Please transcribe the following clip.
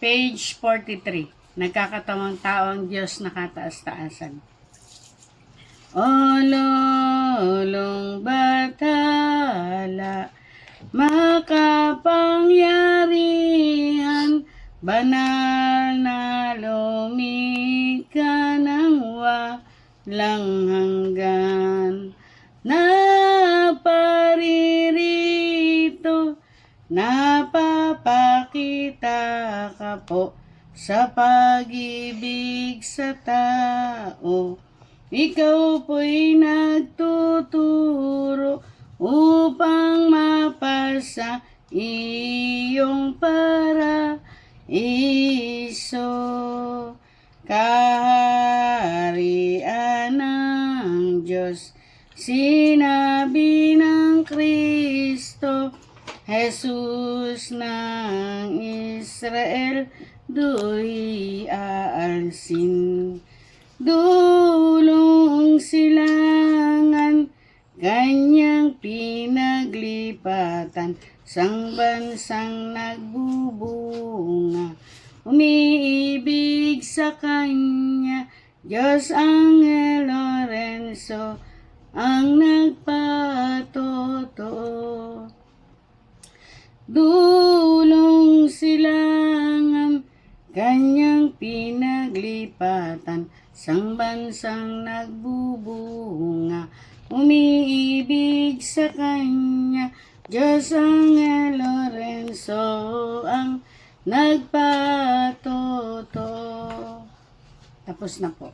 Page 43. Nagkakatawang tao ang Diyos nakataas-taasan. O lolong batala, makapangyarihan, banal na lumika ng walang hanggan. Naparirito, napapakita ka po sa pag-ibig sa tao. Ikaw po'y nagtuturo upang mapasa iyong para iso. Kaharian ng Diyos, sinabi ng Kristo, Jesus ng Israel, do'y aalsin. Dulong silangan, kanyang pinaglipatan, sang bansang nagbubunga. Umiibig sa kanya, Diyos Angel Lorenzo, ang nagpatotoo. Dulong silangan, kanyang pinaglipatan, sang bansang nagbubunga, umiibig sa kanya, Diyos ang Lorenzo ang nagpatoto. Tapos na po.